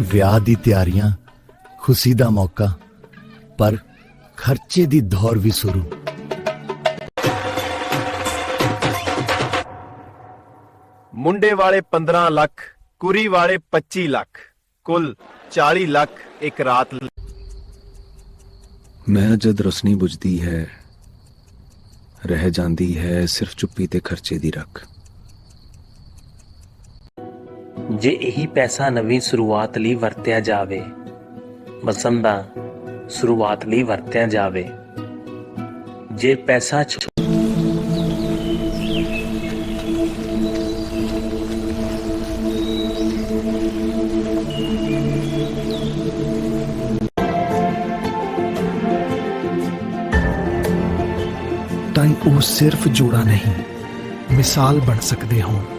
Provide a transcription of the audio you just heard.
ਵਿਆਹ ਦੀ ਤਿਆਰੀਆਂ ਖੁਸ਼ੀ ਦਾ ਮੌਕਾ ਪਰ ਖਰਚੇ ਦੀ ਦੌਰ ਵੀ ਸ਼ੁਰੂ ਮੁੰਡੇ ਵਾਲੇ 15 ਲੱਖ ਕੁੜੀ ਵਾਲੇ 25 ਲੱਖ ਕੁੱਲ 40 ਲੱਖ ਇੱਕ ਰਾਤ। ਮੈਂ ਜਦ ਰਸਨੀ ਬੁਝਦੀ ਹੈ ਰਹਿ ਜਾਂਦੀ ਹੈ ਸਿਰਫ ਚੁੱਪੀ ਤੇ ਖਰਚੇ ਦੀ ਰੱਖ ਜੇ ਇਹੀ ਪੈਸਾ ਨਵੀਂ ਸ਼ੁਰੂਆਤ ਲਈ ਵਰਤਿਆ ਜਾਵੇ ਬਸੰਦਾ ਸ਼ੁਰੂਆਤ ਲਈ ਵਰਤਿਆ ਜਾਵੇ। ਜੇ ਪੈਸਾ ਤਾਂ ਉਹ ਸਿਰਫ ਜੋੜਾ ਨਹੀਂ, ਮਿਸਾਲ ਬਣ ਸਕਦੇ ਹੋਣ।